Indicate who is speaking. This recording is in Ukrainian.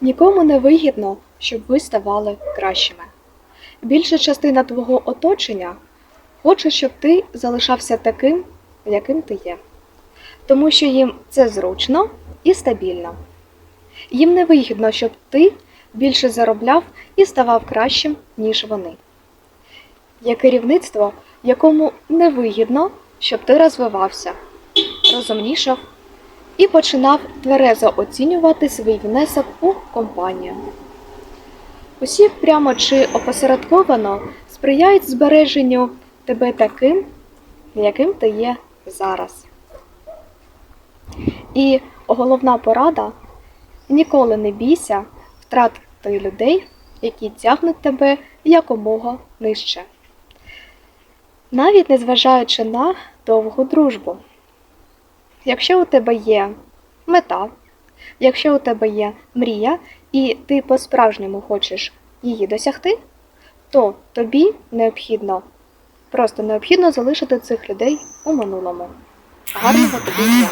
Speaker 1: Нікому не вигідно, щоб ви ставали кращими. Більша частина твого оточення хоче, щоб ти залишався таким, яким ти є. Тому що їм це зручно і стабільно. Їм не вигідно, щоб ти більше заробляв і ставав кращим, ніж вони. Є керівництво, якому не вигідно, щоб ти розвивався, розумнішав і починав тверезо оцінювати свій внесок у компанію. Усі прямо чи опосередковано сприяють збереженню тебе таким, яким ти є зараз. І головна порада ніколи не бійся втратити людей, які тягнуть тебе якомога нижче. Навіть незважаючи на довгу дружбу. Якщо у тебе є мета, якщо у тебе є мрія, і ти по-справжньому хочеш її досягти, то тобі необхідно, просто необхідно залишити цих людей у минулому. Гарного тобі дня!